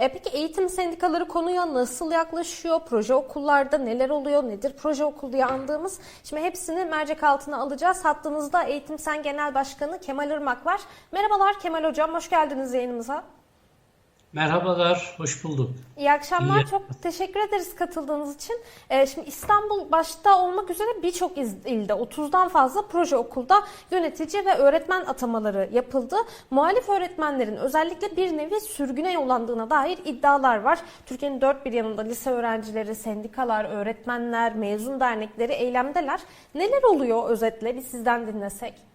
E, peki eğitim sendikaları konuya nasıl yaklaşıyor? Proje okullarda neler oluyor? Nedir proje okul diye andığımız? Şimdi hepsini mercek altına alacağız. Hattımızda Eğitim Sen Genel Başkanı Kemal Irmak var. Merhabalar Kemal Hocam, hoş geldiniz yayınımıza. Merhabalar, hoş bulduk. İyi akşamlar. İyi. Çok teşekkür ederiz katıldığınız için. Ee, şimdi İstanbul başta olmak üzere birçok ilde 30'dan fazla proje okulda yönetici ve öğretmen atamaları yapıldı. Muhalif öğretmenlerin özellikle bir nevi sürgüne yollandığına dair iddialar var. Türkiye'nin dört bir yanında lise öğrencileri, sendikalar, öğretmenler, mezun dernekleri eylemdeler. Neler oluyor özetle bir sizden dinlesek?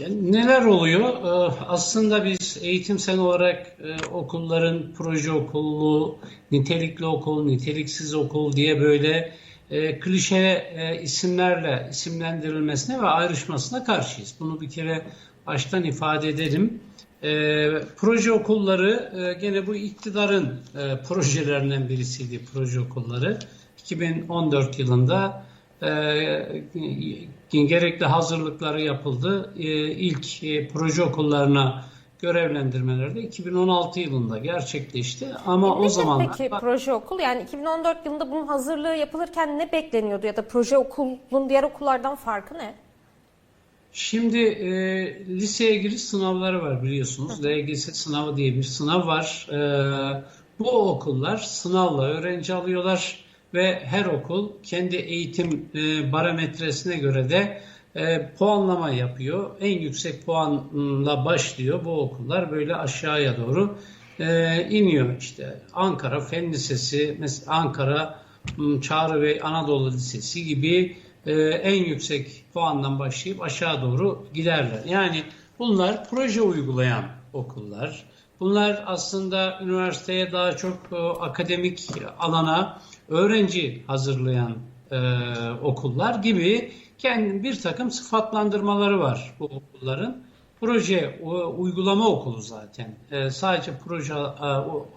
Yani neler oluyor? Ee, Aslında biz eğitimsel olarak e, okulların proje okulu, nitelikli okul, niteliksiz okul diye böyle e, klişe e, isimlerle isimlendirilmesine ve ayrışmasına karşıyız. Bunu bir kere baştan ifade edelim. Proje okulları gene bu iktidarın projelerinden birisiydi proje okulları. 2014 yılında gerekli hazırlıkları yapıldı. E, ilk e, proje okullarına görevlendirmeleri de 2016 yılında gerçekleşti. Ama o Nedir zaman peki proje okul? Yani 2014 yılında bunun hazırlığı yapılırken ne bekleniyordu ya da proje okulun diğer okullardan farkı ne? Şimdi e, liseye giriş sınavları var biliyorsunuz. LGS sınavı diye bir sınav var. E, bu okullar sınavla öğrenci alıyorlar ve her okul kendi eğitim e, barometresine göre de e, puanlama yapıyor. En yüksek puanla başlıyor bu okullar böyle aşağıya doğru e, iniyor işte. Ankara Fen Lisesi, mesela Ankara Çağrı Bey Anadolu Lisesi gibi e, en yüksek puandan başlayıp aşağı doğru giderler. Yani bunlar proje uygulayan okullar. Bunlar aslında üniversiteye daha çok e, akademik alana öğrenci hazırlayan e, okullar gibi kendi bir takım sıfatlandırmaları var bu okulların. Proje o, uygulama okulu zaten. E, sadece proje e,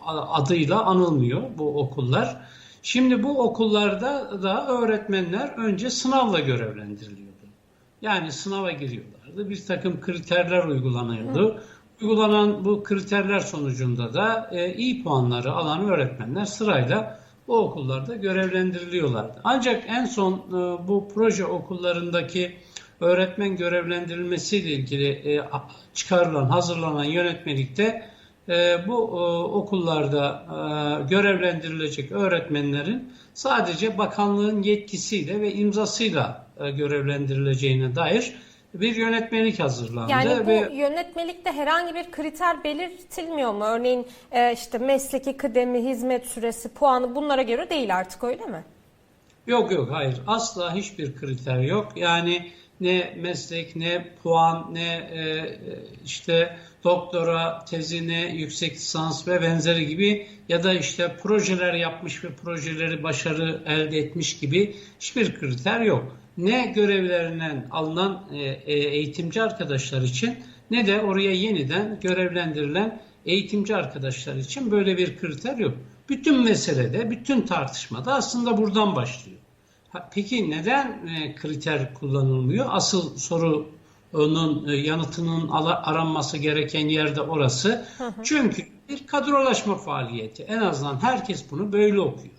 adıyla anılmıyor bu okullar. Şimdi bu okullarda da öğretmenler önce sınavla görevlendiriliyordu. Yani sınava giriyorlardı. Bir takım kriterler uygulanıyordu. Uygulanan bu kriterler sonucunda da e, iyi puanları alan öğretmenler sırayla bu okullarda görevlendiriliyorlardı. Ancak en son e, bu proje okullarındaki öğretmen görevlendirilmesiyle ilgili e, çıkarılan, hazırlanan yönetmelikte e, bu okullarda görevlendirilecek öğretmenlerin sadece bakanlığın yetkisiyle ve imzasıyla görevlendirileceğine dair bir yönetmelik hazırlandı Yani bu ve yönetmelikte herhangi bir kriter belirtilmiyor mu? Örneğin e, işte mesleki kıdemi, hizmet süresi, puanı bunlara göre değil artık öyle mi? Yok yok hayır asla hiçbir kriter yok. Yani ne meslek ne puan ne e, işte doktora tezi ne yüksek lisans ve benzeri gibi ya da işte projeler yapmış ve projeleri başarı elde etmiş gibi hiçbir kriter yok. Ne görevlerinden alınan e, e, eğitimci arkadaşlar için ne de oraya yeniden görevlendirilen eğitimci arkadaşlar için böyle bir kriter yok. Bütün meselede, bütün tartışmada aslında buradan başlıyor. Peki neden e, kriter kullanılmıyor? Asıl sorunun e, yanıtının aranması gereken yerde orası. Çünkü bir kadrolaşma faaliyeti. En azından herkes bunu böyle okuyor.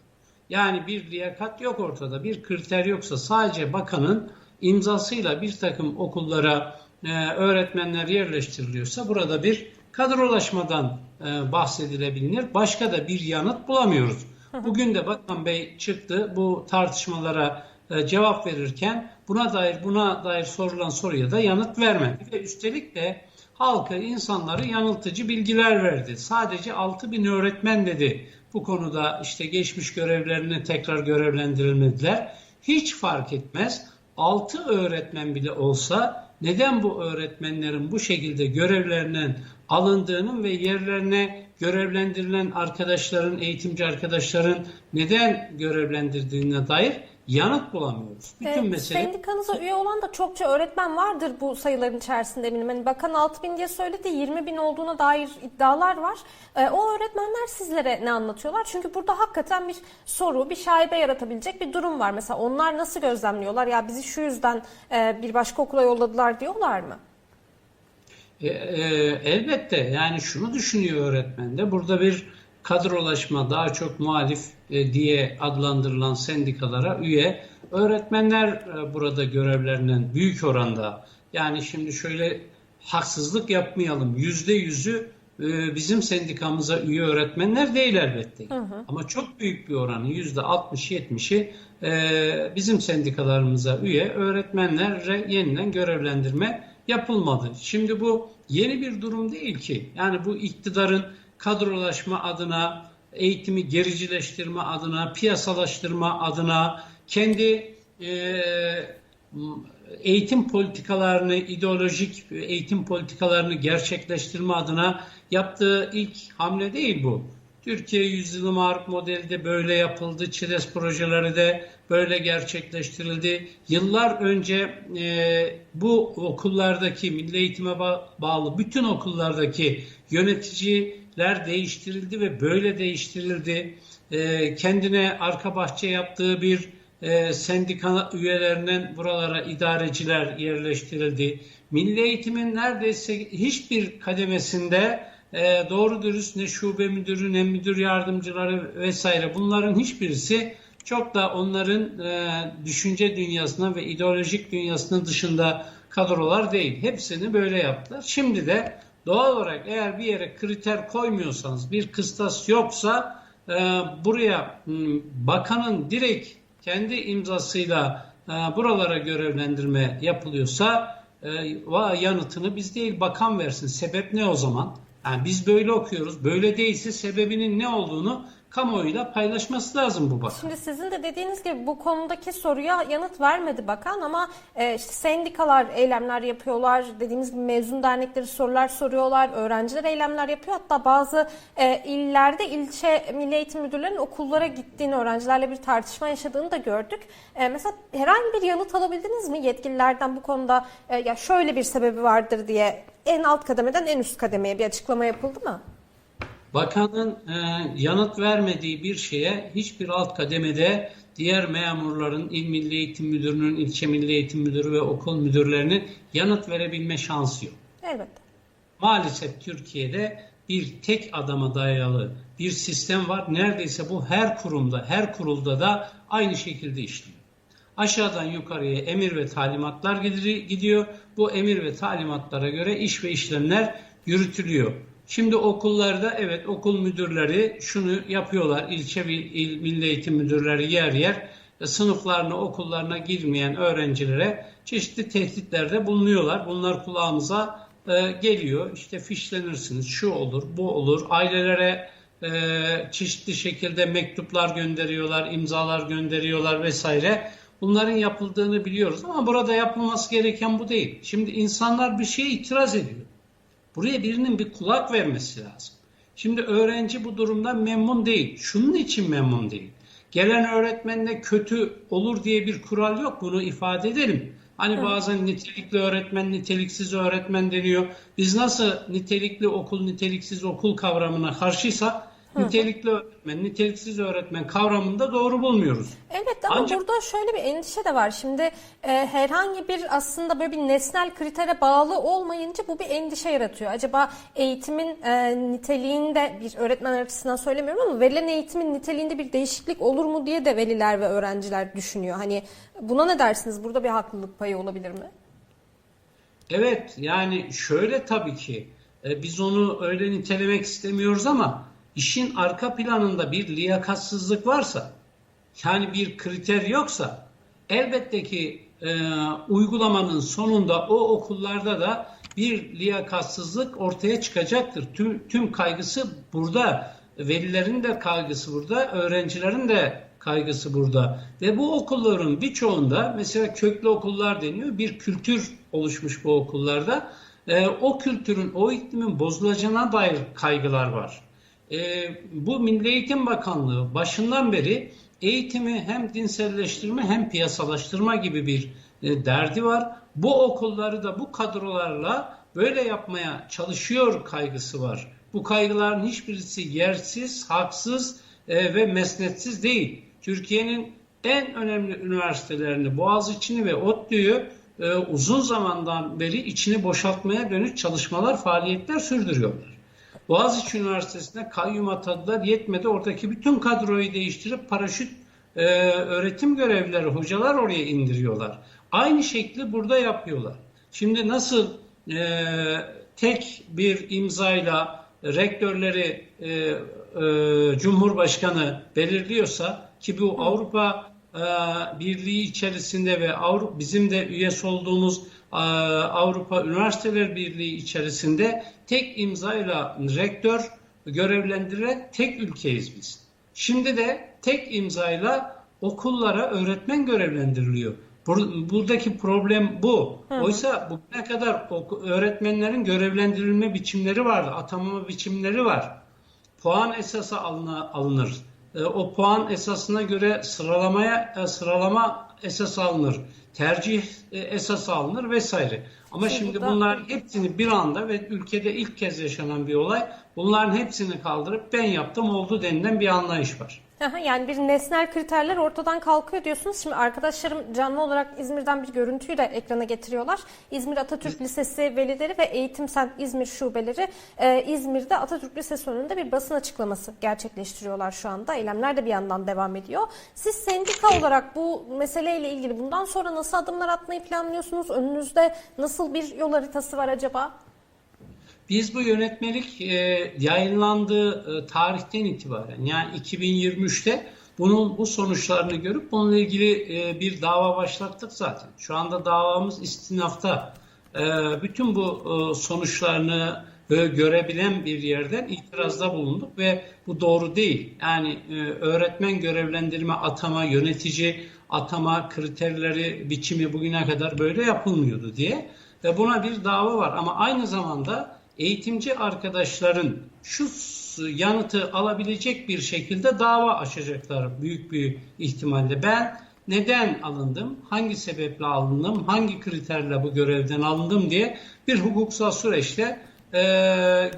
Yani bir liyakat yok ortada, bir kriter yoksa sadece bakanın imzasıyla bir takım okullara e, öğretmenler yerleştiriliyorsa burada bir kadrolaşmadan e, bahsedilebilir. Başka da bir yanıt bulamıyoruz. Bugün de Bakan Bey çıktı bu tartışmalara e, cevap verirken buna dair buna dair sorulan soruya da yanıt vermedi ve üstelik de halkı, insanları yanıltıcı bilgiler verdi. Sadece 6 bin öğretmen dedi bu konuda işte geçmiş görevlerine tekrar görevlendirilmediler. Hiç fark etmez. 6 öğretmen bile olsa neden bu öğretmenlerin bu şekilde görevlerinden alındığının ve yerlerine görevlendirilen arkadaşların, eğitimci arkadaşların neden görevlendirdiğine dair yanıt bulamıyoruz. Bütün E, mesele Sendikanıza üye olan da çokça öğretmen vardır bu sayıların içerisinde eminim. Hani bakan 6 bin diye söyledi 20 bin olduğuna dair iddialar var. E, o öğretmenler sizlere ne anlatıyorlar? Çünkü burada hakikaten bir soru, bir şaibe yaratabilecek bir durum var. Mesela onlar nasıl gözlemliyorlar? Ya bizi şu yüzden e, bir başka okula yolladılar diyorlar mı? E, e, elbette yani şunu düşünüyor öğretmen de burada bir kadrolaşma daha çok muhalif e, diye adlandırılan sendikalara üye öğretmenler e, burada görevlerinden büyük oranda yani şimdi şöyle haksızlık yapmayalım yüzde yüzü e, bizim sendikamıza üye öğretmenler değil elbette. Ama çok büyük bir oranı yüzde 60-70'i e, bizim sendikalarımıza üye öğretmenlere yeniden görevlendirme yapılmadı. Şimdi bu yeni bir durum değil ki. Yani bu iktidarın kadrolaşma adına, eğitimi gericileştirme adına, piyasalaştırma adına, kendi e, eğitim politikalarını, ideolojik eğitim politikalarını gerçekleştirme adına yaptığı ilk hamle değil bu. Türkiye Yüzyılı Mark modeli de böyle yapıldı. ÇİRES projeleri de böyle gerçekleştirildi. Yıllar önce e, bu okullardaki milli eğitime ba- bağlı bütün okullardaki yöneticiler değiştirildi ve böyle değiştirildi. E, kendine arka bahçe yaptığı bir e, sendika üyelerinden buralara idareciler yerleştirildi. Milli eğitimin neredeyse hiçbir kademesinde e, doğru dürüst ne şube müdürü ne müdür yardımcıları vesaire bunların hiçbirisi çok da onların e, düşünce dünyasına ve ideolojik dünyasının dışında kadrolar değil. Hepsini böyle yaptılar. Şimdi de doğal olarak eğer bir yere kriter koymuyorsanız, bir kıstas yoksa e, buraya m, bakanın direkt kendi imzasıyla e, buralara görevlendirme yapılıyorsa e, yanıtını biz değil bakan versin. Sebep ne o zaman? Yani biz böyle okuyoruz. Böyle değilse sebebinin ne olduğunu kamuoyuyla paylaşması lazım bu bakan. Şimdi sizin de dediğiniz gibi bu konudaki soruya yanıt vermedi bakan ama e, işte sendikalar eylemler yapıyorlar. Dediğimiz gibi mezun dernekleri sorular soruyorlar. Öğrenciler eylemler yapıyor. Hatta bazı e, illerde ilçe milli eğitim müdürlerinin okullara gittiğini, öğrencilerle bir tartışma yaşadığını da gördük. E, mesela herhangi bir yanıt alabildiniz mi yetkililerden bu konuda e, ya şöyle bir sebebi vardır diye en alt kademeden en üst kademeye bir açıklama yapıldı mı? Bakanın e, yanıt vermediği bir şeye hiçbir alt kademede diğer memurların, il milli eğitim müdürünün, ilçe milli eğitim müdürü ve okul müdürlerinin yanıt verebilme şansı yok. Elbette. Maalesef Türkiye'de bir tek adama dayalı bir sistem var. Neredeyse bu her kurumda, her kurulda da aynı şekilde işliyor. Aşağıdan yukarıya emir ve talimatlar gidiyor. Bu emir ve talimatlara göre iş ve işlemler yürütülüyor. Şimdi okullarda evet okul müdürleri şunu yapıyorlar. İlçe ve il milli eğitim müdürleri yer yer e, sınıflarına, okullarına girmeyen öğrencilere çeşitli tehditlerde bulunuyorlar. Bunlar kulağımıza e, geliyor. İşte fişlenirsiniz, şu olur, bu olur. Ailelere e, çeşitli şekilde mektuplar gönderiyorlar, imzalar gönderiyorlar vesaire. Bunların yapıldığını biliyoruz ama burada yapılması gereken bu değil. Şimdi insanlar bir şeye itiraz ediyor. Buraya birinin bir kulak vermesi lazım. Şimdi öğrenci bu durumdan memnun değil. Şunun için memnun değil. Gelen öğretmenle kötü olur diye bir kural yok. Bunu ifade edelim. Hani bazen nitelikli öğretmen, niteliksiz öğretmen deniyor. Biz nasıl nitelikli okul, niteliksiz okul kavramına karşıysa nitelikli öğretmen, niteliksiz öğretmen kavramını da doğru bulmuyoruz. Elbette ama Ancak- burada şöyle bir endişe de var. Şimdi e, herhangi bir aslında böyle bir nesnel kritere bağlı olmayınca bu bir endişe yaratıyor. Acaba eğitimin e, niteliğinde bir öğretmen açısından söylemiyorum ama verilen eğitimin niteliğinde bir değişiklik olur mu diye de veliler ve öğrenciler düşünüyor. Hani buna ne dersiniz? Burada bir haklılık payı olabilir mi? Evet yani şöyle tabii ki e, biz onu öyle nitelemek istemiyoruz ama işin arka planında bir liyakatsızlık varsa yani bir kriter yoksa elbette ki e, uygulamanın sonunda o okullarda da bir liyakatsızlık ortaya çıkacaktır. Tüm, tüm kaygısı burada. Velilerin de kaygısı burada, öğrencilerin de kaygısı burada. Ve bu okulların birçoğunda mesela köklü okullar deniyor. Bir kültür oluşmuş bu okullarda. Ee, o kültürün, o iklimin bozulacağına dair kaygılar var. Ee, bu Milli Eğitim Bakanlığı başından beri eğitimi hem dinselleştirme hem piyasalaştırma gibi bir e, derdi var. Bu okulları da bu kadrolarla böyle yapmaya çalışıyor kaygısı var. Bu kaygıların hiçbirisi yersiz, haksız e, ve mesnetsiz değil. Türkiye'nin en önemli üniversitelerini Boğaziçi'ni ve ODTÜ'yü e, uzun zamandan beri içini boşaltmaya dönük çalışmalar, faaliyetler sürdürüyorlar. Boğaziçi Üniversitesi'ne kayyum atadılar. Yetmedi. Oradaki bütün kadroyu değiştirip paraşüt e, öğretim görevlileri, hocalar oraya indiriyorlar. Aynı şekli burada yapıyorlar. Şimdi nasıl e, tek bir imzayla rektörleri e, e, Cumhurbaşkanı belirliyorsa ki bu Avrupa Birliği içerisinde ve Avrupa bizim de üyesi olduğumuz e, Avrupa Üniversiteler Birliği içerisinde tek imzayla rektör görevlendiren tek ülkeyiz biz. Şimdi de tek imzayla okullara öğretmen görevlendiriliyor. Bur- Buradaki problem bu. Oysa bugüne kadar öğretmenlerin görevlendirilme biçimleri vardı, atanma biçimleri var. Puan esası alınır. E, O puan esasına göre sıralamaya e, sıralama esas alınır. Tercih e, esas alınır vesaire. Ama Şimdi şimdi da- bunlar hepsini bir anda ve ülkede ilk kez yaşanan bir olay. Bunların hepsini kaldırıp ben yaptım oldu denilen bir anlayış var. Aha, Yani bir nesnel kriterler ortadan kalkıyor diyorsunuz. Şimdi arkadaşlarım canlı olarak İzmir'den bir görüntüyü de ekrana getiriyorlar. İzmir Atatürk Lisesi velileri ve Eğitim Sen İzmir şubeleri e, İzmir'de Atatürk Lisesi önünde bir basın açıklaması gerçekleştiriyorlar şu anda. Eylemler de bir yandan devam ediyor. Siz sendika olarak bu meseleyle ilgili bundan sonra nasıl adımlar atmayı planlıyorsunuz? Önünüzde nasıl bir yol haritası var acaba? Biz bu yönetmelik e, yayınlandığı e, tarihten itibaren yani 2023'te bunun bu sonuçlarını görüp bununla ilgili e, bir dava başlattık zaten. Şu anda davamız istinafta. E, bütün bu e, sonuçlarını e, görebilen bir yerden itirazda bulunduk ve bu doğru değil. Yani e, öğretmen görevlendirme, atama, yönetici atama kriterleri, biçimi bugüne kadar böyle yapılmıyordu diye. Ve buna bir dava var ama aynı zamanda eğitimci arkadaşların şu yanıtı alabilecek bir şekilde dava açacaklar büyük bir ihtimalle. Ben neden alındım, hangi sebeple alındım, hangi kriterle bu görevden alındım diye bir hukuksal süreçte e,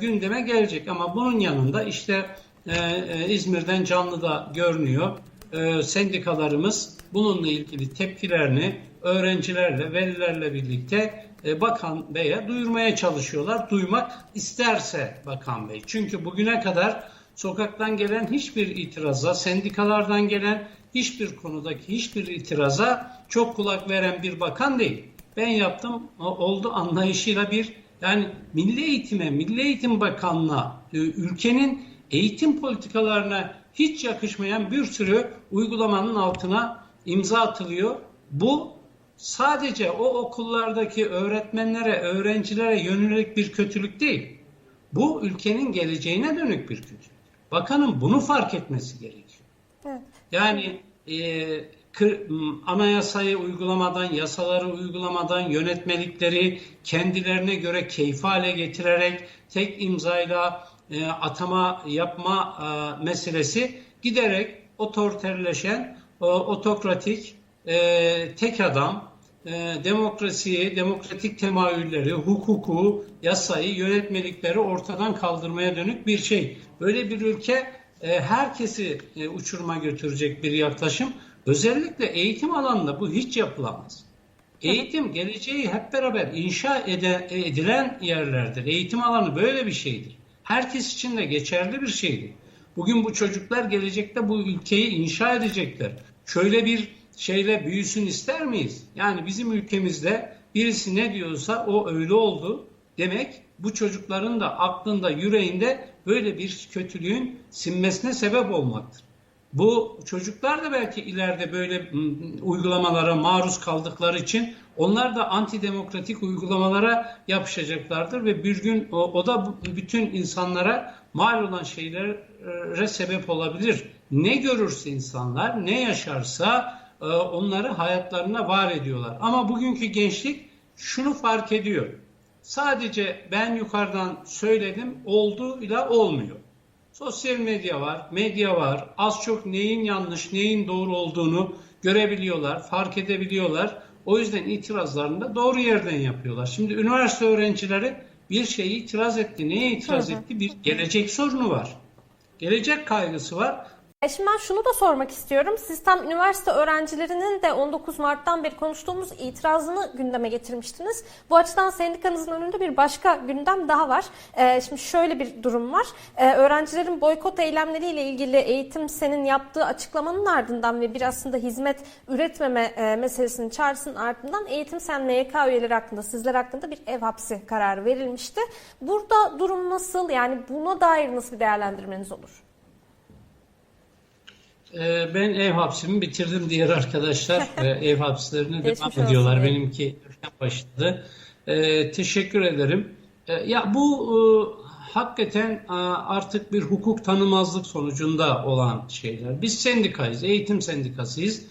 gündeme gelecek. Ama bunun yanında işte e, e, İzmir'den canlı da görünüyor. E, sendikalarımız bununla ilgili tepkilerini öğrencilerle, velilerle birlikte Bakan Bey'e duyurmaya çalışıyorlar. Duymak isterse Bakan Bey. Çünkü bugüne kadar sokaktan gelen hiçbir itiraza, sendikalardan gelen hiçbir konudaki hiçbir itiraza çok kulak veren bir bakan değil. Ben yaptım, oldu anlayışıyla bir yani Milli Eğitime, Milli Eğitim Bakanlığı'na, e, ülkenin eğitim politikalarına hiç yakışmayan bir sürü uygulamanın altına imza atılıyor. Bu sadece o okullardaki öğretmenlere, öğrencilere yönelik bir kötülük değil. Bu ülkenin geleceğine dönük bir kötülük. Bakanın bunu fark etmesi gerekiyor. Evet. Yani e, kır- anayasayı uygulamadan, yasaları uygulamadan, yönetmelikleri kendilerine göre keyfi hale getirerek tek imzayla e, atama yapma e, meselesi giderek otoriterleşen, o, otokratik, e, tek adam, e, demokrasiyi, demokratik temayülleri, hukuku, yasayı, yönetmelikleri ortadan kaldırmaya dönük bir şey. Böyle bir ülke e, herkesi e, uçuruma götürecek bir yaklaşım. Özellikle eğitim alanında bu hiç yapılamaz. Eğitim geleceği hep beraber inşa edilen yerlerdir. Eğitim alanı böyle bir şeydir. Herkes için de geçerli bir şeydir. Bugün bu çocuklar gelecekte bu ülkeyi inşa edecekler. Şöyle bir şeyle büyüsün ister miyiz? Yani bizim ülkemizde birisi ne diyorsa o öyle oldu demek bu çocukların da aklında, yüreğinde böyle bir kötülüğün sinmesine sebep olmaktır. Bu çocuklar da belki ileride böyle uygulamalara maruz kaldıkları için onlar da antidemokratik uygulamalara yapışacaklardır ve bir gün o, o da bütün insanlara mal olan şeylere sebep olabilir. Ne görürse insanlar, ne yaşarsa onları hayatlarına var ediyorlar. Ama bugünkü gençlik şunu fark ediyor. Sadece ben yukarıdan söyledim, oldu ile olmuyor. Sosyal medya var, medya var. Az çok neyin yanlış, neyin doğru olduğunu görebiliyorlar, fark edebiliyorlar. O yüzden itirazlarını da doğru yerden yapıyorlar. Şimdi üniversite öğrencileri bir şeyi itiraz etti. Neye itiraz etti? Bir gelecek sorunu var. Gelecek kaygısı var. E Şimdi ben şunu da sormak istiyorum. Siz tam üniversite öğrencilerinin de 19 Mart'tan beri konuştuğumuz itirazını gündeme getirmiştiniz. Bu açıdan sendikanızın önünde bir başka gündem daha var. E, Şimdi şöyle bir durum var. E, Öğrencilerin boykot eylemleriyle ilgili eğitim senin yaptığı açıklamanın ardından ve bir aslında hizmet üretmeme e, meselesinin çağrısının ardından eğitim sen NYK üyeleri hakkında, sizler hakkında bir ev hapsi kararı verilmişti. Burada durum nasıl? Yani buna dair nasıl bir değerlendirmeniz olur? Ee, Ben ev hapsimi bitirdim diğer arkadaşlar ev hapslerine devam olsun. ediyorlar. Benimki erken başladı. Ee, teşekkür ederim. Ee, ya bu e, hakikaten e, artık bir hukuk tanımazlık sonucunda olan şeyler. Biz sendikayız, eğitim sendikasıyız.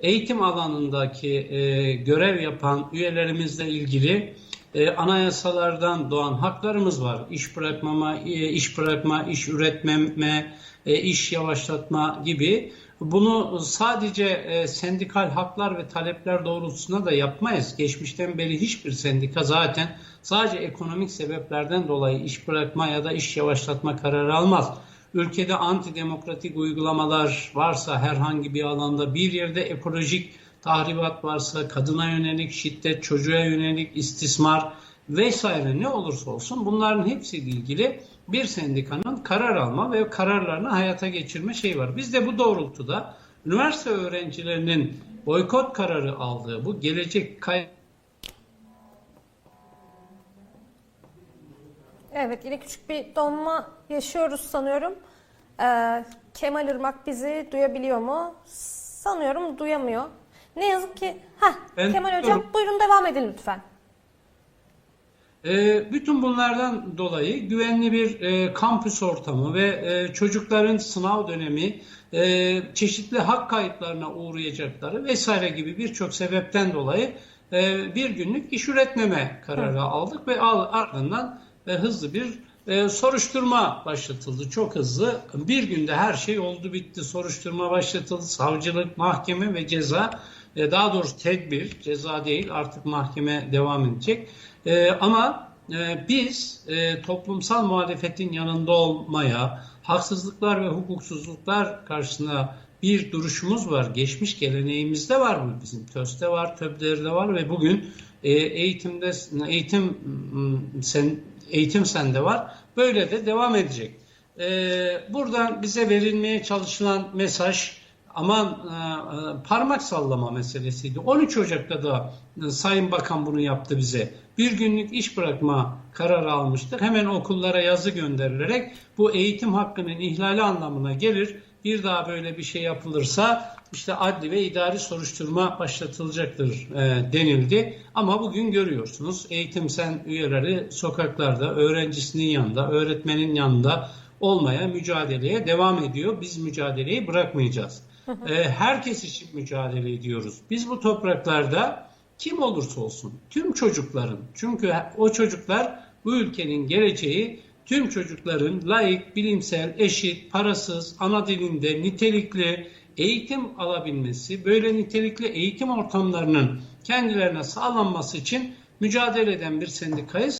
Eğitim alanındaki e, görev yapan üyelerimizle ilgili e, anayasalardan doğan haklarımız var. İş bırakmama, e, iş bırakma, iş üretmeme, e, iş yavaşlatma gibi. Bunu sadece e, sendikal haklar ve talepler doğrultusunda da yapmayız. Geçmişten beri hiçbir sendika zaten sadece ekonomik sebeplerden dolayı iş bırakma ya da iş yavaşlatma kararı almaz. Ülkede antidemokratik uygulamalar varsa herhangi bir alanda bir yerde ekolojik tahribat varsa kadına yönelik şiddet, çocuğa yönelik istismar vesaire ne olursa olsun bunların hepsiyle ilgili bir sendikanın karar alma ve kararlarını hayata geçirme şeyi var. Biz de bu doğrultuda üniversite öğrencilerinin boykot kararı aldığı bu gelecek kay Evet yine küçük bir donma yaşıyoruz sanıyorum. Ee, Kemal Irmak bizi duyabiliyor mu? Sanıyorum duyamıyor. Ne yazık ki. Heh, Ben Kemal Hocam duyuyorum. buyurun devam edin lütfen. Ee, Bütün bunlardan dolayı güvenli bir e, kampüs ortamı ve e, çocukların sınav dönemi, e, çeşitli hak kayıplarına uğrayacakları vesaire gibi birçok sebepten dolayı e, bir günlük iş üretmeme kararı aldık ve al- ardından e, hızlı bir e, soruşturma başlatıldı. Çok hızlı. Bir günde her şey oldu bitti. Soruşturma başlatıldı. Savcılık, mahkeme ve ceza. E, daha doğrusu tedbir, ceza değil artık mahkeme devam edecek. E, ama e, biz e, toplumsal muhalefetin yanında olmaya, haksızlıklar ve hukuksuzluklar karşısında bir duruşumuz var. Geçmiş geleneğimizde var bu bizim. TÖS'te var, TÖB'lerde var ve bugün e, eğitimde eğitim m, sen eğitim sende var. Böyle de devam edecek. E, buradan bize verilmeye çalışılan mesaj aman e, e, parmak sallama meselesiydi. 13 Ocak'ta da e, Sayın Bakan bunu yaptı bize. Bir günlük iş bırakma kararı almıştık. Hemen okullara yazı gönderilerek bu eğitim hakkının ihlali anlamına gelir. Bir daha böyle bir şey yapılırsa işte adli ve idari soruşturma başlatılacaktır e, denildi. Ama bugün görüyorsunuz eğitim sen üyeleri sokaklarda, öğrencisinin yanında, öğretmenin yanında olmaya, mücadeleye devam ediyor. Biz mücadeleyi bırakmayacağız. E, herkes için mücadele ediyoruz. Biz bu topraklarda kim olursa olsun tüm çocukların çünkü o çocuklar bu ülkenin geleceği tüm çocukların layık, bilimsel, eşit, parasız, ana dilinde nitelikli eğitim alabilmesi, böyle nitelikli eğitim ortamlarının kendilerine sağlanması için mücadele eden bir sendikayız.